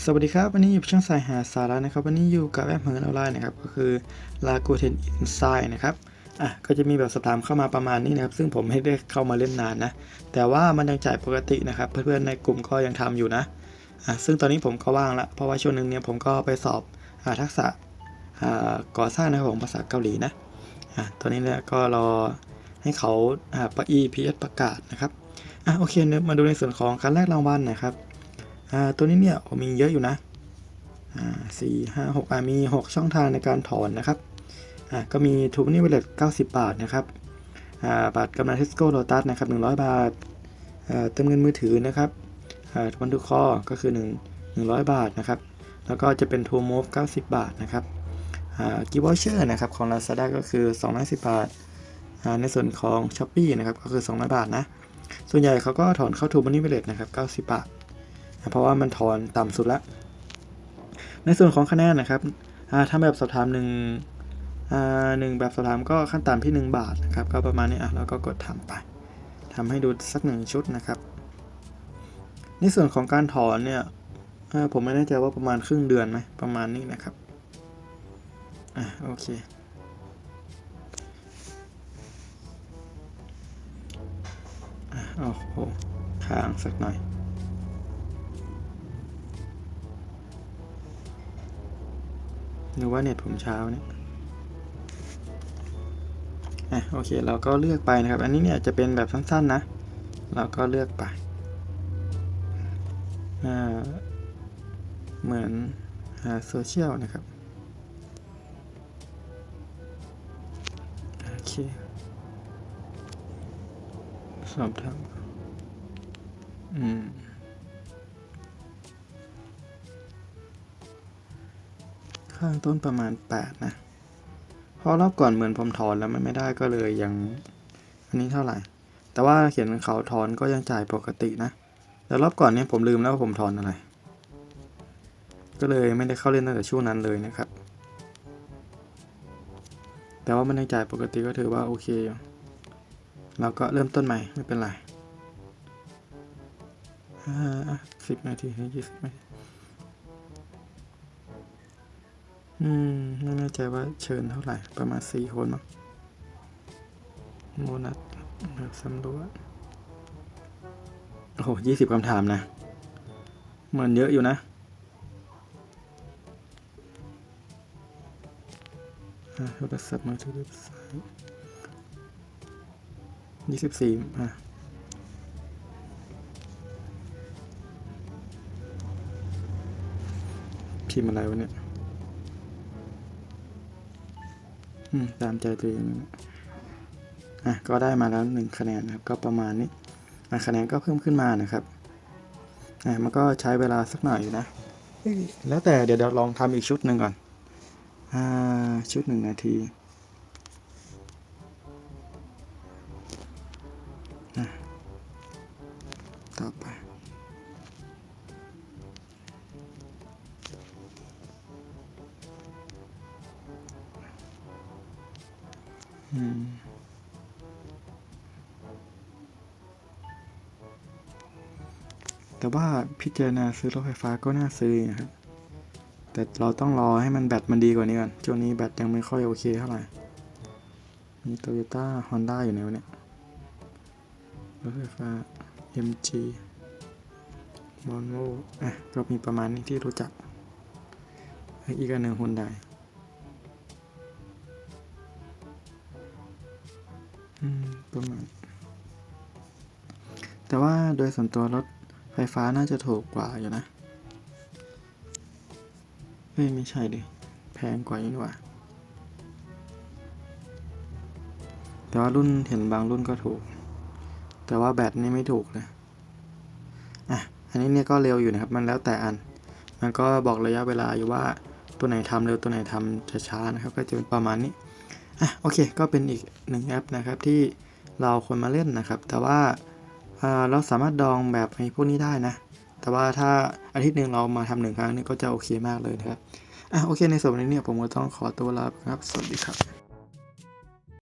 สวัสดีครับ วันนี้อยู่ช่องสายหาสาระนะครับ วันนี้อยู่กับแอปเหินออนไลน์นะครับ ก็คือ l a g o t e n Insight นะครับอะก็จะมีแบบสอบถามเข้ามาประมาณนี้นะครับ ซึ่งผมไม่ได้เข้ามาเล่นนานนะ แต่ว่ามันยังจ่ายปกตินะครับ เพื่อนๆในกลุ่มก็ยังทำอยู่นะอะซึ่งตอนนี้ผมก็ว่างละเพราะว่าช่วงหนึ่งเนี่ยผมก็ไปสอบอาทักษะอ่าก่อสร้างนะครับของภาษาเกาหลีนะอะตอนนี้เนี่ยก็รอให้เขาอ่าปะ EPS ประกาศนะครับอะโอเคเนี่ยมาดูในส่วนของการแลกรางวัลนะครับ ตัวนี้เนี่ยมีเยอะอยู่นะสี่ห้าหกมีหกช่องทางในการถอนนะครับก็มีทูบนี่เวลเลตเก้าสิบบาทนะครับาบัตรกำนันเทสโก้โ t ตัสนะครับหนึ่งร้อยบาทเติมเงินมือถือนะครับวันทุกข้อก็คือหนึ่งร้อยบาทนะครับ แล้วก็จะเป็นทูมูฟเก้าสิบบาทนะครับกิฟต์วอเชอร์นะครับของ Lazada ก็คือสองร้อยสิบบาทาในส่วนของ s h อ p e e นะครับก็คือสองร้อยบาทนะ ส่วนใหญ่เขาก็ถอนเข้าทูมันนี่เวลเลตนะครับเก้าสิบบาท เพราะว่ามันถอนต่ำสุดละ ในส่วนของคะแนนนะครับถ้าแบบสอบถามหนึ่งหนึ่งแบบสอบถามก็ขั้นต่ำที่ 1 บาทนะครับ ก็ประมาณนี้อะแล้วก็กดทำไปทำให้ดูสักหนึ่งชุดนะครับ ในส่วนของการถอนเนี่ยผมไม่แน่ใจว่าประมาณครึ่งเดือนไหมประมาณนี้นะครับอะโอเคอะโอ้โหค้างสักหน่อย หรือว่าเน็ตผมเช้าเนี่ยอะโอเคเราก็เลือกไปนะครับ อันนี้เนี่ยจะเป็นแบบสั้นๆนะ เราก็เลือกไปเหมือนหาโซเชียลนะครับโอเคสอบถามอืม ข้างต้นประมาณ 8 นะเพราะรอบก่อนเหมือนผมถอนแล้วมันไม่ได้ก็เลยยังอันนี้เท่าไหร่ แต่ว่าเขียนเขาถอนก็ยังจ่ายปกตินะ แต่รอบก่อนเนี่ยผมลืมแล้วว่าผมถอนอะไร ก็เลยไม่ได้เข้าเล่นตั้งแต่ช่วงนั้นเลยนะครับ แต่ว่ามันยังจ่ายปกติก็ถือว่าโอเคเราก็เริ่มต้นใหม่ไม่เป็นไรสิบนาทีให้ยี่สิบนาที อืม ไม่แน่ใจว่าเชิญเท่าไหร่ ประมาณสี่คนมั้งโบนัสแบบสำรวจโอ้โหยี่สิบคำถามนะ เหมือนเยอะอยู่นะอะโทรศัพท์มือถือยี่สิบสี่อะพิมพ์อะไรวะเนี่ย ตามใจตัวเองนะอะก็ได้มาแล้วหนึ่งคะแนนครับ ก็ประมาณนี้อะคะแนนก็เพิ่มขึ้นมานะครับอะมันก็ใช้เวลาสักหน่อยอยู่นะ แล้วแต่เดี๋ยวเราลองทำอีกชุดหนึ่งก่อนอ่าชุดหนึ่งนาทีอะต่อไป แต่ว่าพิจารณาซื้อรถไฟฟ้าก็น่าซื้อนะครับแต่เราต้องรอให้มันแบตมันดีกว่านี้ก่อน ช่วงนี้แบตยังไม่ค่อยโอเคเท่าไหร่ มีโตโยต้าฮอนด้าอยู่ในวันนี้รถไฟฟ้า MG บอลโวอะ ก็มีประมาณนี้ที่รู้จัก อีกอันหนึ่งฮุนได ประมาณแต่ว่าโดยส่วนตัวรถไฟฟ้าน่าจะถูกกว่าอยู่นะเฮ้ยไม่ใช่ดิ แพงกว่าอยู่นี่ว่า แต่ว่ารุ่นเห็นบางรุ่นก็ถูก แต่ว่าแบตนี่ไม่ถูกเลยอะ อันนี้เนี่ยก็เร็วอยู่นะครับ มันแล้วแต่อัน มันก็บอกระยะเวลาอยู่ว่าตัวไหนทำเร็วตัวไหนทำช้าๆนะครับ ก็จะเป็นประมาณนี้ อะโอเค ก็เป็นอีกหนึ่งแอปนะครับที่เราควรมาเล่นนะครับ แต่ว่าเราสามารถดองแบบไอ้พวกนี้ได้นะ แต่ว่าถ้าอาทิตย์หนึ่งเรามาทำหนึ่งครั้งนี่ก็จะโอเคมากเลยนะครับอะโอเคในส่วนนี้เนี่ยผมก็ต้องขอตัวลาครับ สวัสดีครับ